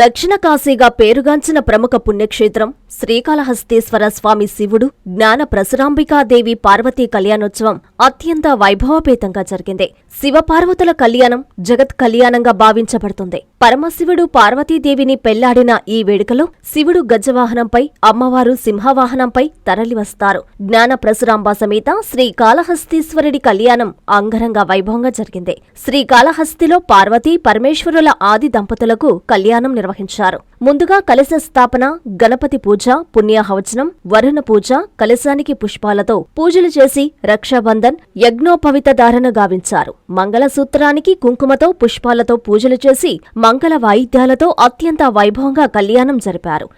దక్షిణ కాశీగా పేరుగాంచిన ప్రముఖ పుణ్యక్షేత్రం శ్రీకాళహస్తీశ్వర స్వామి శివుడు జ్ఞాన ప్రసురాంబికాదేవి పార్వతీ కళ్యాణోత్సవం అత్యంత వైభవపేతంగా జరిగింది. శివపార్వతుల కళ్యాణం జగత్ కళ్యాణంగా భావించబడుతుంది. పరమశివుడు పార్వతీదేవిని పెళ్ళాడిన ఈ వేడుకలో శివుడు గజవాహనంపై అమ్మవారు సింహవాహనంపై తరలివస్తారు జ్ఞాన ప్రసురాంబ సమేత శ్రీ కాళహస్తీశ్వరుడి కళ్యాణం అంగరంగ వైభవంగా జరిగింది. శ్రీకాళహస్తిలో పార్వతీ పరమేశ్వరుల ఆది దంపతులకు కళ్యాణం నిర్వహించారు. ముందుగా కలశ స్థాపన గణపతి పూజ పుణ్యాహవచనం వరుణ పూజ కలశానికి పుష్పాలతో పూజలు చేసి రక్షాబంధన్ యజ్ఞోపవిత ధారణ గావించారు మంగళసూత్రానికి కుంకుమతో పుష్పాలతో పూజలు చేసి మంగళ వాయిద్యాలతో అత్యంత వైభవంగా కళ్యాణం జరిపారు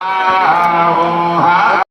ప్రవశ్చ ప్రసిద్ధి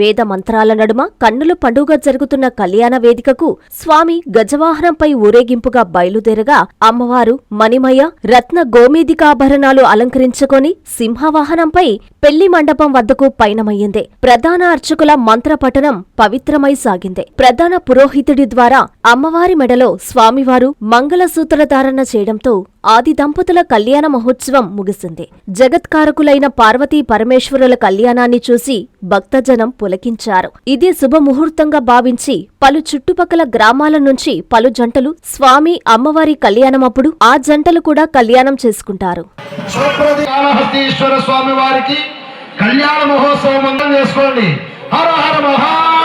వేద మంత్రాల నడుమ కన్నుల పండుగ జరుగుతున్న కళ్యాణ వేదికకు స్వామి గజవాహనంపై ఊరేగింపుగా బయలుదేరగా అమ్మవారు మణిమయ రత్న గోమేదికాభరణాలు అలంకరించుకొని సింహవాహనంపై పెళ్ళి మండపం వద్దకు పయనమయ్యింది. ప్రధాన అర్చకుల మంత్రపఠనం పవిత్రమై సాగింది. ప్రధాన పురోహితుడి ద్వారా అమ్మవారి మెడలో స్వామివారు మంగళసూత్ర ధారణ చేయడంతో ఆది దంపతుల కళ్యాణ మహోత్సవం ముగిసింది. జగత్కారకులైన పార్వతీ పరమేశ్వరుల కళ్యాణాన్ని చూసి భక్తజనం పులకించారు. ఇదే శుభముహూర్తంగా భావించి పలు చుట్టుపక్కల గ్రామాల నుంచి పలు జంటలు స్వామి అమ్మవారి కళ్యాణమప్పుడు ఆ జంటలు కూడా కళ్యాణం చేసుకుంటారు. స్వామి వారికి కళ్యాణ మహోత్సవం చేసుకోండి. హర హర మహా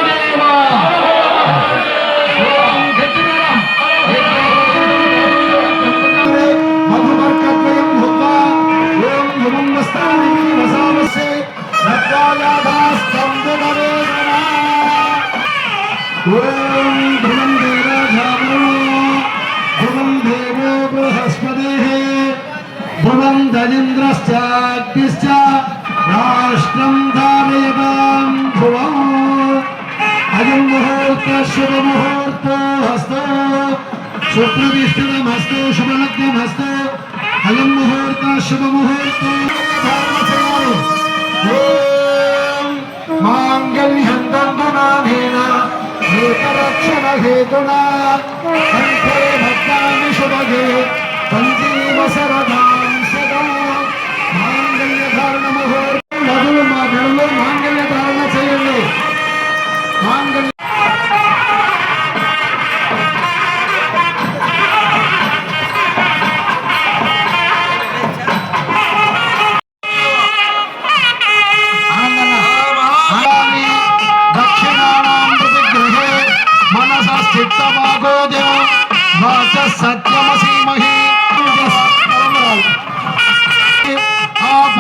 गजेन्द्रश्चाग्निश्च राष्ट्रं धारयतां भुवः अयं मुहूर्तः शुभमुहूर्तो हस्तो सुप्रतिष्ठितं हस्तो शुभलग्नं हस्तो अयं मुहूर्तः शुभमुहूर्तो మాంగళ్యం దండునాథేన హేతునా కంఠే శుభగే సంజీవ శరదా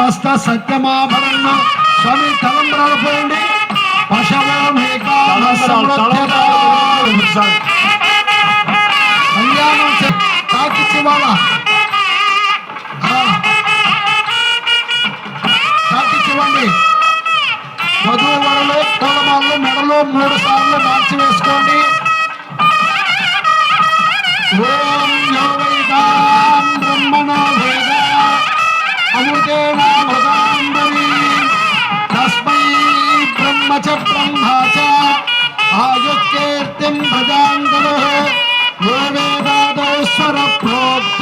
వాచ సత్యమాభరణ. స్వామి తలంబరాలు పోయండి. పశవమేకాల కళ్యాణం తాకిచ్చి వాళ్ళ తాకిచ్చివ్వండి వధువు వరలు మెడలో మూడు సార్లు మార్చి వేసుకోండి. ఓం యో వైదాం బ్రహ్మణో వేద అమృతేన భగాంబరి తస్మై బ్రహ్మ చ బ్రహ్మ చ ఆయుక్తీర్తిం భజాంగను యో వేదాదో స్వర ప్రోక్త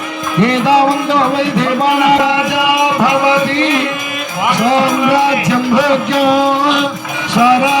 ముహూర్త శుభ ముహూర్తో హస్తో శ్రీ మహారాజ్ఞికి శ్రీ జ్ఞాన ధూప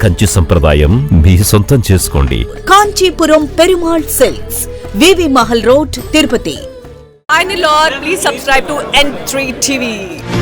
కంచి సంప్రదాయం మీ సొంతం చేసుకోండి Kanchipuram Perumal silks V V Mahal road Tirupati Lord, please subscribe to N3 TV.